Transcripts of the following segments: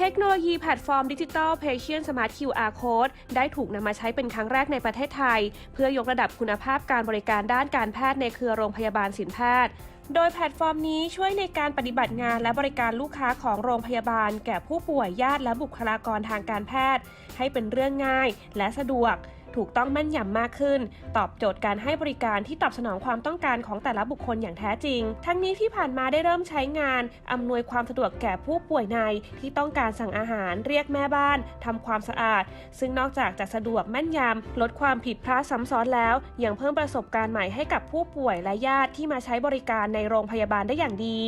เทคโนโลยีแพลตฟอร์มดิจิทัล Patient Smart QR Code ได้ถูกนำมาใช้เป็นครั้งแรกในประเทศไทย เพื่อยกระดับคุณภาพการบริการด้านการแพทย์ในเครือโรงพยาบาลสินแพทย์โดยแพลตฟอร์มนี้ช่วยในการปฏิบัติงานและบริการลูกค้าของโรงพยาบาล แก่ผู้ป่วยญาติและบุคลากรทางการแพทย์ ให้เป็นเรื่องง่ายและสะดวก ถูกต้องแม่นยำมากขึ้น ตอบโจทย์การให้บริการที่ตอบสนองความต้องการของแต่ละบุคคลอย่างแท้จริง ทั้งนี้ที่ผ่านมาได้เริ่มใช้งานอำนวยความสะดวกแก่ผู้ป่วยในที่ต้องการสั่งอาหาร เรียกแม่บ้านทำความสะอาด ซึ่งนอกจากจะสะดวกแม่นยำลดความผิดพลาดซ้ำซ้อนแล้ว ยังเพิ่มประสบการณ์ใหม่ให้กับผู้ป่วยและญาติที่มาใช้บริการในโรงพยาบาลได้อย่างดี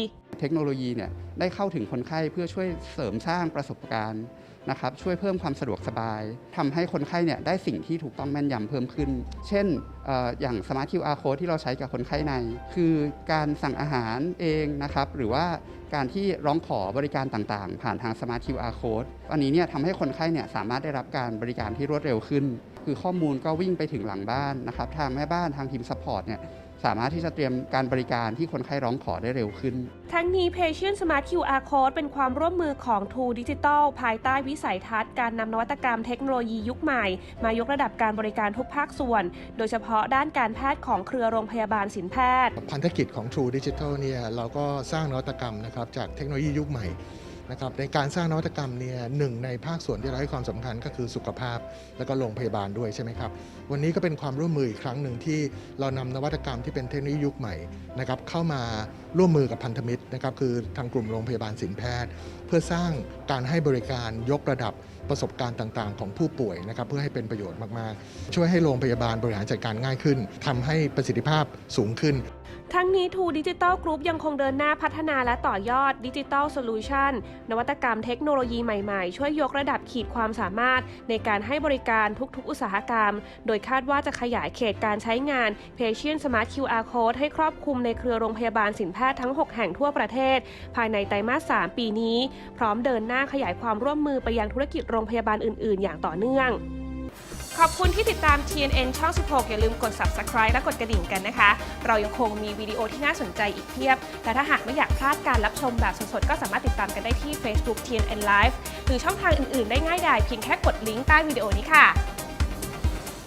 เทคโนโลยีเนี่ย ได้เข้าถึงคนไข้เพื่อช่วยเสริมสร้างประสบการณ์นะครับช่วยเพิ่มความสะดวกสบายทำให้คนไข้เนี่ยได้สิ่งที่ถูกต้องแม่นยำเพิ่มขึ้น เช่นอออย่าง Smart QR Code ที่เราใช้กับคนไข้ใน คือการสั่งอาหารเองนะครับหรือว่าการที่ร้องขอบริการต่างๆ ผ่านทาง Smart QR Code อันนี้เนี่ยทำให้คนไข้เนี่ยสามารถได้รับการบริการที่รวดเร็วขึ้น คือข้อมูลก็วิ่งไปถึงหลังบ้านนะครับทางแม่บ้านทางทีมซัพพอร์ตเนี่ยสามารถที่จะเตรียมการบริการที่คนไข้ร้องขอได้เร็วขึ้น ทั้งนี้ Patient Smart QR Code เป็นความร่วมมือของ True Digital ภายใต้วิสัยทัศน์การนำนวัตกรรมเทคโนโลยียุคใหม่ มายกระดับการบริการทุกภาคส่วน โดยเฉพาะด้านการแพทย์ของเครือโรงพยาบาลสินแพทย์ พันธกิจของ True Digital เนี่ยเราก็สร้างนวัตกรรมนะครับจากเทคโนโลยียุคใหม่ นะครับในการสร้างนวัตกรรมเนี่ยหนึ่งในภาคส่วนที่เราให้ความสำคัญก็คือสุขภาพ แล้วก็โรงพยาบาลด้วยใช่ไหมครับ วันนี้ก็เป็นความร่วมมืออีกครั้งหนึ่งที่เรานำนวัตกรรมที่เป็นเทคโนโลยียุคใหม่นะครับเข้ามาร่วมมือกับพันธมิตรนะครับคือทางกลุ่มโรงพยาบาลสินแพทย์ เพื่อสร้างการให้บริการยกระดับประสบการณ์ต่างๆ ของผู้ป่วยนะครับเพื่อให้เป็นประโยชน์มากๆ ช่วยให้โรงพยาบาลบริหารจัดการง่ายขึ้นทำให้ประสิทธิภาพสูงขึ้น ทั้งนี้ True Digital Group ยังคงเดินหน้าพัฒนาและต่อยอด Digital Solution นวัตกรรมเทคโนโลยีใหม่ๆ ช่วยยกระดับขีดความสามารถในการให้บริการทุกๆ อุตสาหกรรม โดยคาดว่าจะขยายเขตการใช้งาน Patient Smart QR Code ให้ครอบคลุมในเครือโรงพยาบาลสินแพทย์ทั้ง 6 แห่งทั่วประเทศ ภายในไตรมาส 3 ปีนี้ พร้อมเดินหน้าขยายความร่วมมือไปยังธุรกิจโรงพยาบาลอื่น ๆ อย่างต่อเนื่อง ขอบคุณที่ติดตาม TNN ช่อง 16 อย่าลืมกด subscribe และกดกระดิ่งกันนะคะ เรายังคงมีวิดีโอที่น่าสนใจอีกเพียบ แต่ถ้าหากไม่อยากพลาดการรับชมแบบสดๆ ก็สามารถติดตามกันได้ที่ Facebook TNN Live หรือช่องทางอื่นๆ ได้ง่ายดายเพียงแค่กดลิงก์ใต้วิดีโอนี้ค่ะ